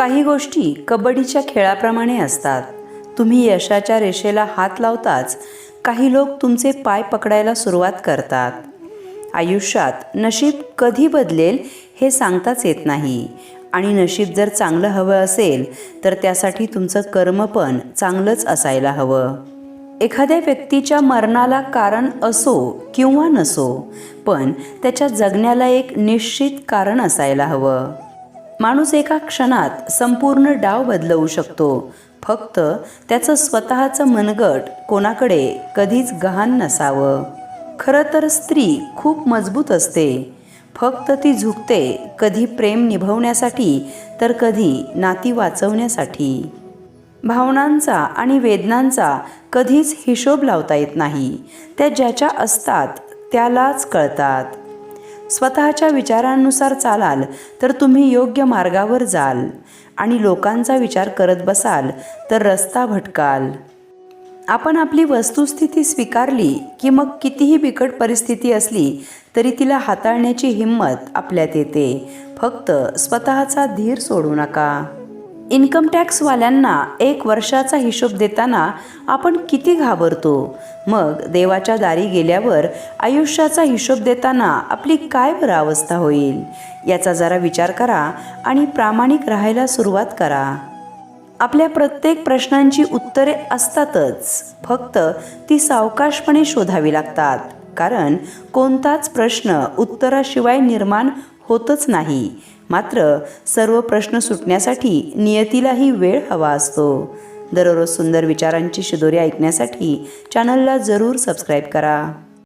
काही गोष्टी कबड्डीच्या खेळाप्रमाणे असतात. तुम्ही यशाच्या रेषेला हात लावताच काही लोक तुमचे पाय पकडायला सुरुवात करतात. आयुष्यात नशीब कधी बदलेल हे सांगताच येत नाही. आणि नशीब जर चांगलं हवं असेल तर त्यासाठी तुमचं कर्म पण चांगलंच असायला हवं. एखाद्या व्यक्तीच्या मरणाला कारण असो किंवा नसो पण त्याच्या जगण्याला एक निश्चित कारण असायला हवं. माणूस एका क्षणात संपूर्ण डाव बदलवू शकतो. फक्त त्याचं स्वतःचं मनगट कोणाकडे कधीच गहाण नसावं. खरं तर स्त्री खूप मजबूत असते. फक्त ती झुकते कधी प्रेम निभवण्यासाठी तर कधी नाती वाचवण्यासाठी. भावनांचा आणि वेदनांचा कधीच हिशोब लावता येत नाही. त्या ज्याच्या असतात त्यालाच कळतात. स्वतःच्या विचारांनुसार चालाल तर तुम्ही योग्य मार्गावर जाल. आणि लोकांचा विचार करत बसाल तर रस्ता भटकाल. आपण आपली वस्तुस्थिती स्वीकारली की मग कितीही बिकट परिस्थिती असली तरी तिला हाताळण्याची हिंमत आपल्यात येते. फक्त स्वतःचा धीर सोडू नका. इन्कम टॅक्सवाल्यांना एक वर्षाचा हिशोब देताना आपण किती घाबरतो? मग देवाच्या दारी गेल्यावर आयुष्याचा हिशोब देताना आपली काय बरं अवस्था होईल? याचा जरा विचार करा आणि प्रामाणिक राहायला सुरुवात करा. आपल्या प्रत्येक प्रश्नांची उत्तरे असतातच. फक्त ती सावकाशपणे शोधावी लागतात. कारण कोणताच प्रश्न उत्तराशिवाय निर्माण होतच नाही. मात्र सर्व प्रश्न सुटण्यासाठी नियतीलाही वेळ हवा असतो. दररोज सुंदर विचारांची शिदोरी ऐकण्यासाठी चॅनलला जरूर सबस्क्राईब करा.